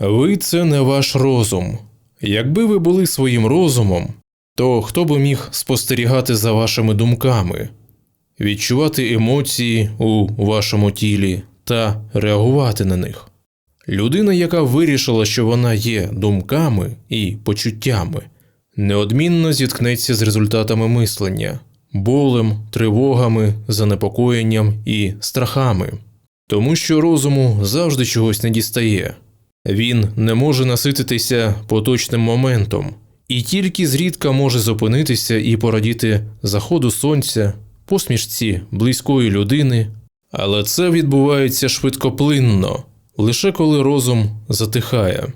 Ви це не ваш розум. Якби ви були своїм розумом, то хто би міг спостерігати за вашими думками, відчувати емоції у вашому тілі та реагувати на них? Людина, яка вирішила, що вона є думками і почуттями, неодмінно зіткнеться з результатами мислення, болем, тривогами, занепокоєнням і страхами, тому що розуму завжди чогось не дістає. Він не може насититися поточним моментом і тільки зрідка може зупинитися і порадіти заходу сонця, посмішці близької людини, але це відбувається швидкоплинно, лише коли розум затихає.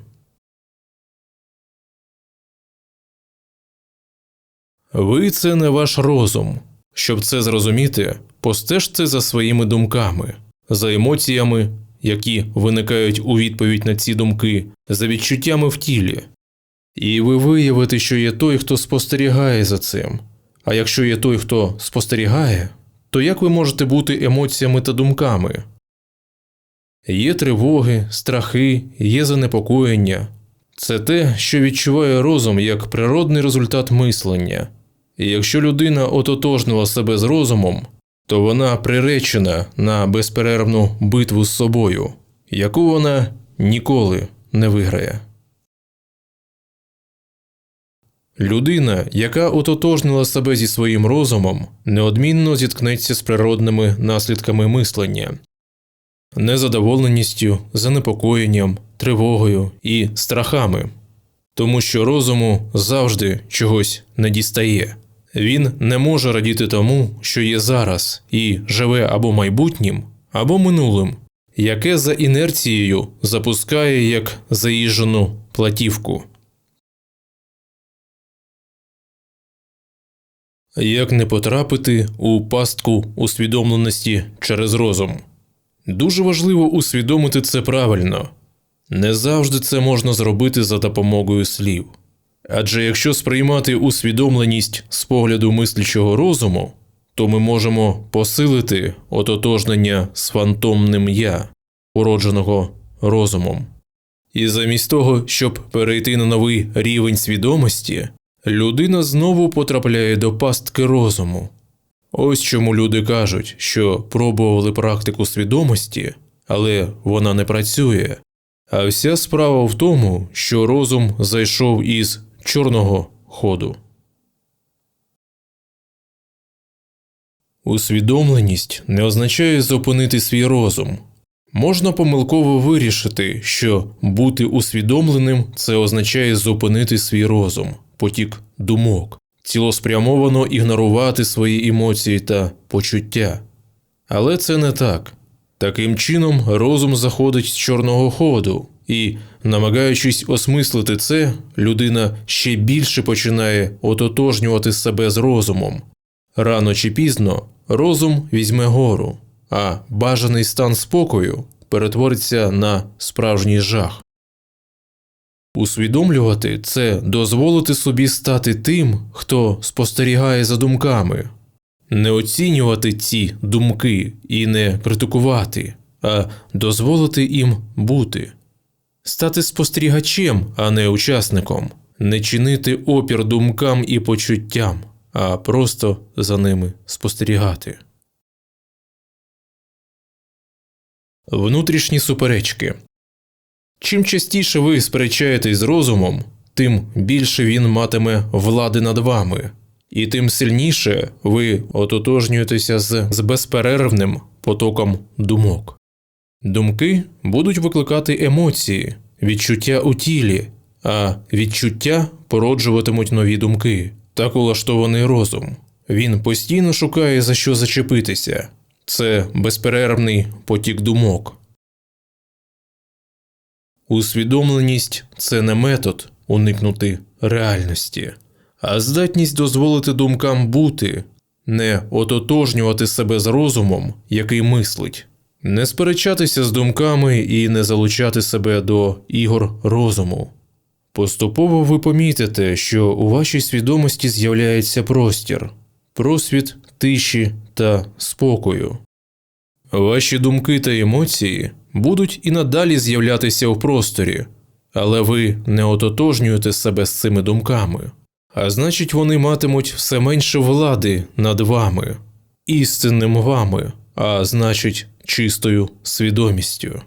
Ви це не ваш розум. Щоб це зрозуміти, постежте за своїми думками, за емоціями, які виникають у відповідь на ці думки, за відчуттями в тілі. І ви виявите, що є той, хто спостерігає за цим. А якщо є той, хто спостерігає, то як ви можете бути емоціями та думками? Є тривоги, страхи, є занепокоєння. Це те, що відчуває розум як природний результат мислення. І якщо людина ототожнила себе з розумом, то вона приречена на безперервну битву з собою, яку вона ніколи не виграє. Людина, яка ототожнила себе зі своїм розумом, неодмінно зіткнеться з природними наслідками мислення, незадоволеністю, занепокоєнням, тривогою і страхами, тому що розуму завжди чогось не дістає. Він не може радіти тому, що є зараз, і живе або майбутнім, або минулим, яке за інерцією запускає як заїжджену платівку. Як не потрапити у пастку усвідомленості через розум? Дуже важливо усвідомити це правильно. Не завжди це можна зробити за допомогою слів. Адже якщо сприймати усвідомленість з погляду мислячого розуму, то ми можемо посилити ототожнення з фантомним я, уродженого розумом. І замість того, щоб перейти на новий рівень свідомості, людина знову потрапляє до пастки розуму. Ось чому люди кажуть, що пробували практику свідомості, але вона не працює. А вся справа в тому, що розум зайшов із чорного ходу. Усвідомленість не означає зупинити свій розум. Можна помилково вирішити, що бути усвідомленим це означає зупинити свій розум, потік думок, цілоспрямовано ігнорувати свої емоції та почуття. Але це не так. Таким чином, розум заходить з чорного ходу, і, намагаючись осмислити це, людина ще більше починає ототожнювати себе з розумом. Рано чи пізно розум візьме гору, а бажаний стан спокою перетвориться на справжній жах. Усвідомлювати це дозволити собі стати тим, хто спостерігає за думками, не оцінювати ці думки і не критикувати, а дозволити їм бути, стати спостерігачем, а не учасником, не чинити опір думкам і почуттям, а просто за ними спостерігати. Внутрішні суперечки Чим частіше ви сперечаєтесь з розумом, тим більше він матиме влади над вами, і тим сильніше ви ототожнюєтеся з, з безперервним потоком думок. Думки будуть викликати емоції, відчуття у тілі, а відчуття породжуватимуть нові думки. Так улаштований розум. Він постійно шукає за що зачепитися. Це безперервний потік думок. Усвідомленість це не метод уникнути реальності, а здатність дозволити думкам бути, не ототожнювати себе з розумом, який мислить, не сперечатися з думками і не залучати себе до ігор розуму. Поступово ви помітите, що у вашій свідомості з'являється простір, просвіт тиші та спокою. Ваші думки та емоції будуть і надалі з'являтися в просторі, але ви не ототожнюєте себе з цими думками, а значить, вони матимуть все менше влади над вами, істинним вами, а значить, чистою свідомістю.